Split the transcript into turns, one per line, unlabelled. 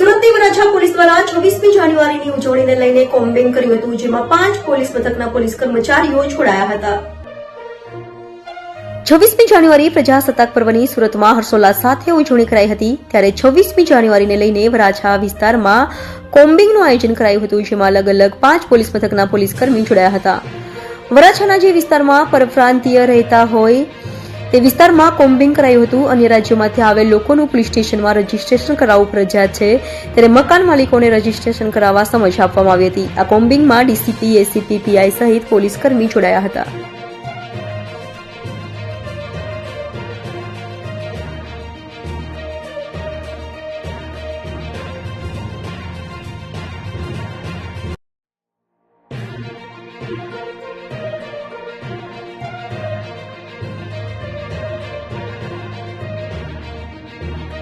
સુરતની વરાછા પોલીસ દ્વારા છવ્વીસમી જાન્યુઆરીની ઉજવણીને લઈને કોમ્બિંગ કર્યું હતું, જેમાં પાંચ પોલીસ મથકના પોલીસ કર્મચારીઓ જોડાયા હતા. છવ્વીસમી જાન્યુઆરી પ્રજાસત્તાક પર્વની સુરતમાં હર્ષોલ્લાસ સાથે ઉજવણી કરાઈ હતી. ત્યારે છવ્વીસમી જાન્યુઆરીને લઈને વરાછા વિસ્તારમાં કોમ્બિંગનું આયોજન કરાયું હતું, જેમાં અલગ અલગ પાંચ પોલીસ મથકના પોલીસ કર્મી જોડાયા હતા. વરાછાના જે વિસ્તારમાં પરપ્રાંતીય રહેતા હોય તે વિસ્તારમાં કોમ્બિંગ કરાયું હતું અને રાજ્યમાંથી આવેલ લોકોનું પોલીસ સ્ટેશનમાં રજીસ્ટ્રેશન કરાવવું ફરજિયાત છે ત્યારે મકાન માલિકોને રજીસ્ટ્રેશન કરાવવા સમજ આપવામાં આવી હતી આ કોમ્બિંગમાં ડીસીપી, એસીપી, પીઆઈ સહિત પોલીસકર્મી જોડાયા હતા Thank you. Thank you.